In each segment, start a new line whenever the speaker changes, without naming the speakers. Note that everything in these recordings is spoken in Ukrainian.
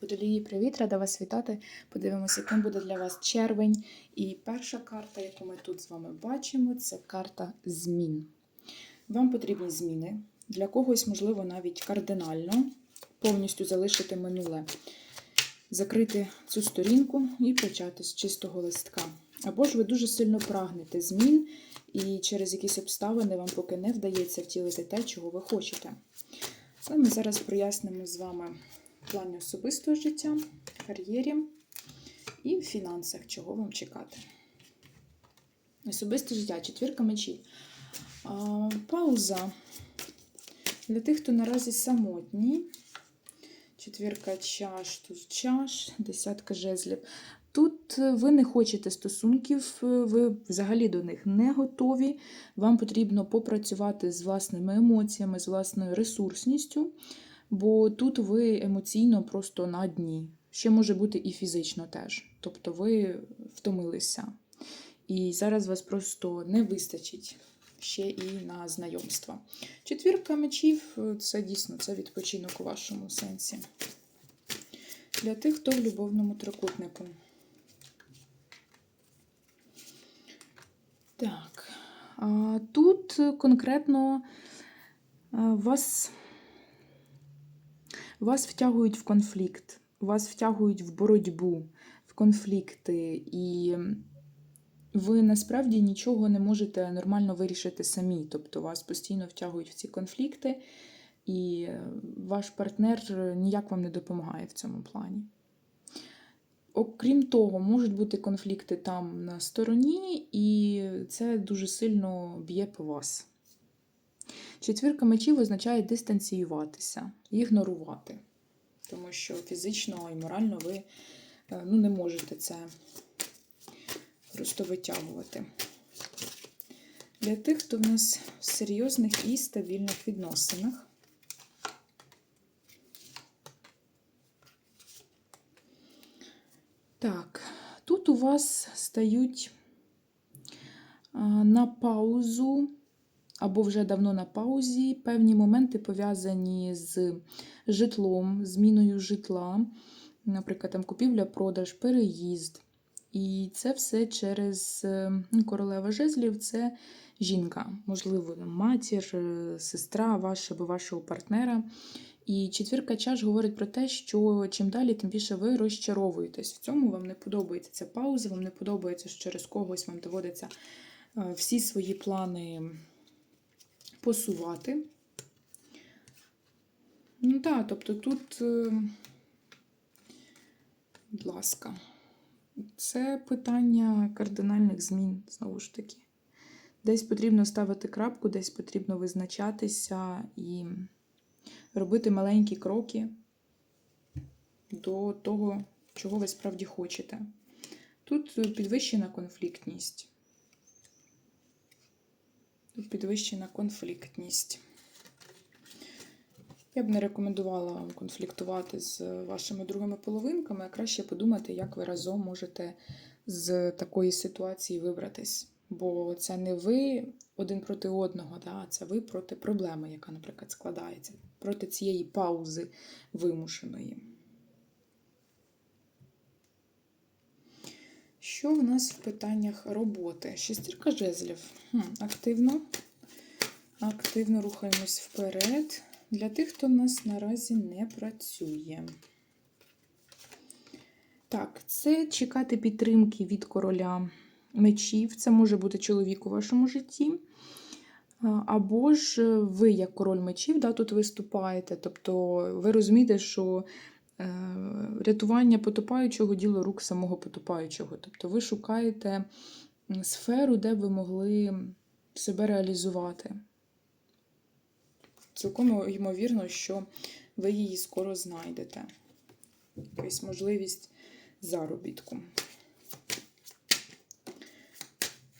Водолії, привіт, рада вас вітати. Подивимося, яким буде для вас червень. І перша карта, яку ми тут з вами бачимо, це карта змін. Вам потрібні зміни. Для когось, можливо, навіть кардинально повністю залишити минуле, закрити цю сторінку і почати з чистого листка. Або ж ви дуже сильно прагнете змін, і через якісь обставини вам поки не вдається втілити те, чого ви хочете. Але ми зараз прояснимо з вами в плані особистого життя, кар'єрі і в фінансах, чого вам чекати. Особисте життя, четвірка мечів. Пауза. Для тих, хто наразі самотній. Четвірка чаш, туз чаш, десятка жезлів. Тут ви не хочете стосунків, ви взагалі до них не готові. Вам потрібно попрацювати з власними емоціями, з власною ресурсністю, бо тут ви емоційно просто на дні. Ще може бути і фізично теж. Тобто ви втомилися. І зараз вас просто не вистачить ще і на знайомства. Четвірка мечів це дійсно це відпочинок у вашому сенсі. Для тих, хто в любовному трикутнику. Так, тут конкретно вас, вас втягують в конфлікт, вас втягують в боротьбу, в конфлікти, і ви насправді нічого не можете нормально вирішити самі. Тобто вас постійно втягують в ці конфлікти, і ваш партнер ніяк вам не допомагає в цьому плані. Окрім того, можуть бути конфлікти там на стороні, і це дуже сильно б'є по вас. Четвірка мечів означає дистанціюватися, ігнорувати, тому що фізично і морально ви ну, не можете це просто витягувати. Для тих, хто в нас в серйозних і стабільних відносинах. Так, тут у вас стають на паузу, або вже давно на паузі, певні моменти пов'язані з житлом, зміною житла, наприклад, там купівля, продаж, переїзд. І це все через ну, королева жезлів це жінка, можливо, матір, сестра ваша або вашого партнера. І четвірка чаш говорить про те, що чим далі, тим більше ви розчаровуєтесь. В цьому вам не подобається ця пауза, вам не подобається, що через когось вам доводиться всі свої плани посувати. Ну так, тобто тут, будь ласка, це питання кардинальних змін, знову ж таки. Десь потрібно ставити крапку, десь потрібно визначатися і робити маленькі кроки до того, чого ви справді хочете. Тут підвищена конфліктність. Підвищена конфліктність. Я б не рекомендувала вам конфліктувати з вашими другими половинками, а краще подумати, як ви разом можете з такої ситуації вибратись. Бо це не ви один проти одного, а це ви проти проблеми, яка, наприклад, складається, проти цієї паузи вимушеної. Що в нас в питаннях роботи? Шестірка жезлів. Хм, Активно. Активно рухаємось вперед. Для тих, хто в нас наразі не працює. Так, це чекати підтримки від короля мечів. Це може бути чоловік у вашому житті. Або ж ви, як король мечів, да, тут виступаєте. Тобто ви розумієте, що рятування потопаючого діло рук самого потопаючого. Тобто ви шукаєте сферу, де ви могли себе реалізувати. Цілком ймовірно, що ви її скоро знайдете. Якась можливість заробітку.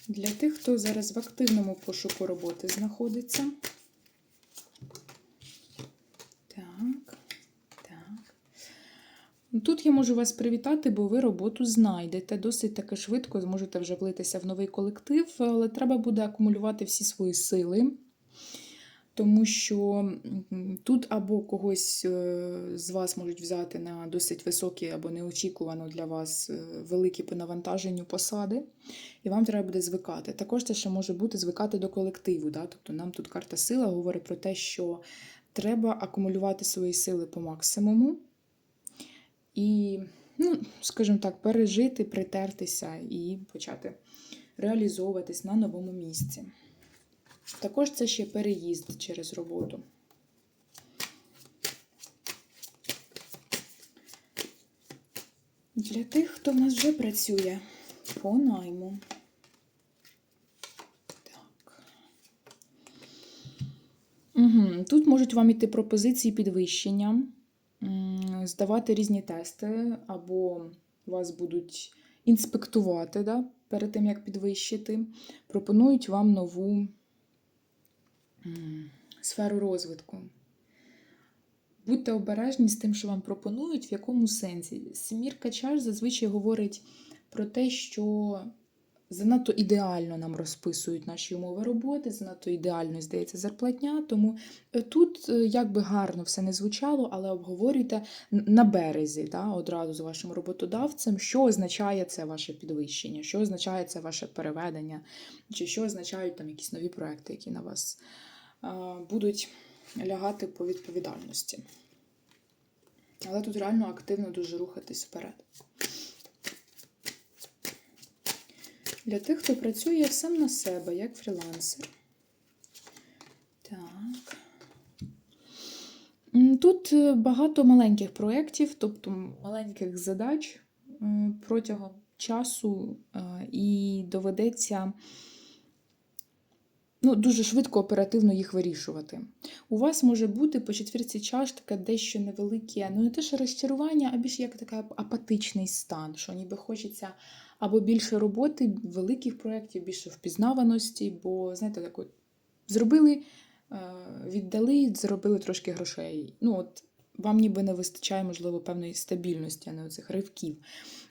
Для тих, хто зараз в активному пошуку роботи знаходиться. Так, так. Тут я можу вас привітати, бо ви роботу знайдете. Досить таки швидко зможете вже влитися в новий колектив, але треба буде акумулювати всі свої сили. тому що тут або когось е, з вас можуть взяти на досить високі або неочікувано для вас е, великі по навантаженню посади, і вам треба буде звикати. Також це ще може бути звикати до колективу. Да? Тобто нам тут карта сила говорить про те, що треба акумулювати свої сили по максимуму і, ну, скажімо так, пережити, притертися і почати реалізовуватись на новому місці. Також це ще переїзд через роботу. Для тих, хто в нас вже працює по найму. Так. Угу. Тут можуть вам іти пропозиції підвищення, здавати різні тести, або вас будуть інспектувати да, перед тим, як підвищити. Пропонують вам нову сферу розвитку. Будьте обережні з тим, що вам пропонують, в якому сенсі. Сімірка чаш зазвичай говорить про те, що занадто ідеально нам розписують наші умови роботи, занадто ідеально здається зарплатня. Тому е, тут, е, як би гарно все не звучало, але обговорюйте на березі, да, одразу з вашим роботодавцем, що означає це ваше підвищення, що означає це ваше переведення, чи що означають там якісь нові проекти, які на вас а, будуть лягати по відповідальності. Але тут реально активно дуже рухатись вперед. Для тих, хто працює сам на себе, як фрілансер. Так. Тут е, багато маленьких проєктів, тобто маленьких задач протягом часу, е, і доведеться ну, дуже швидко, оперативно їх вирішувати. У вас може бути по четвірці чаш таке дещо невелике, ну не те, що розчарування, а більш як такий апатичний стан, що ніби хочеться або більше роботи, великих проєктів, більше впізнаваності, бо, знаєте, так от зробили, е, віддали, заробили трошки грошей. Ну, от вам ніби не вистачає, можливо, певної стабільності, а не оцих ривків.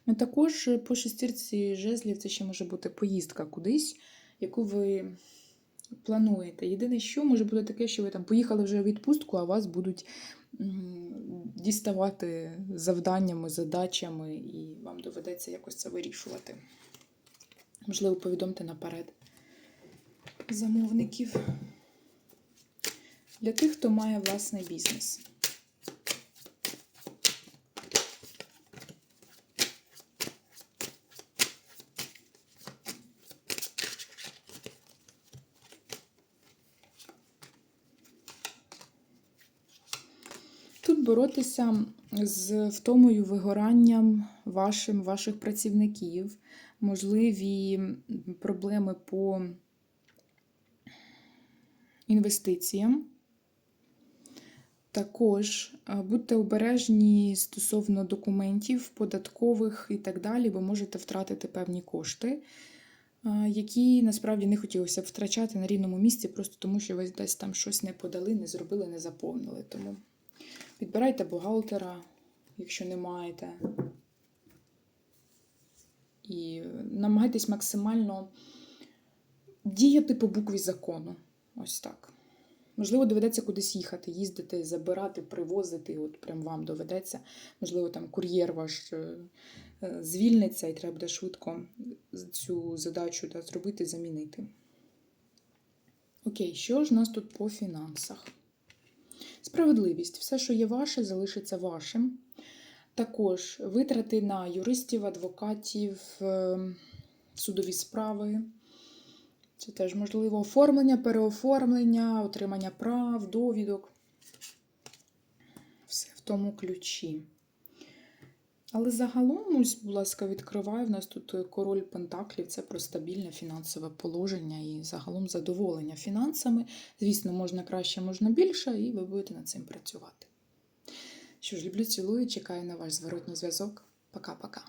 Ну, Також е, по шестірці жезлів це ще може бути поїздка кудись, яку ви плануєте. Єдине, що може бути таке, що ви там поїхали вже в відпустку, а вас будуть діставати завданнями, задачами, і вам доведеться якось це вирішувати. Можливо, повідомте наперед замовників. Для тих, хто має власний бізнес. Тут боротися з втомою вигоранням вашим, ваших працівників, можливі проблеми по інвестиціям. Також е, будьте обережні стосовно документів, податкових і так далі, бо можете втратити певні кошти, е, які насправді не хотілося б втрачати на рівному місці, просто тому що ви десь там щось не подали, не зробили, не заповнили. Тому підбирайте бухгалтера, якщо не маєте. І намагайтесь максимально діяти по букві закону. Ось так. Можливо, доведеться кудись їхати, їздити, забирати, привозити. От прям вам доведеться. Можливо, там кур'єр ваш е, е, звільниться і треба буде швидко цю задачу да, зробити, замінити. Окей, що ж у нас тут по фінансах? Справедливість. Все, що є ваше, залишиться вашим. Також витрати на юристів, адвокатів, е, судові справи. Це теж можливо оформлення, переоформлення, отримання прав, довідок. Все в тому ключі. Але загалом, ось, будь ласка, відкриваю. В нас тут король Пентаклів це про стабільне фінансове положення і загалом задоволення фінансами. Звісно, можна краще, можна більше, і ви будете над цим працювати. Що ж, люблю, цілую, чекаю на ваш зворотній зв'язок. Пока-пока.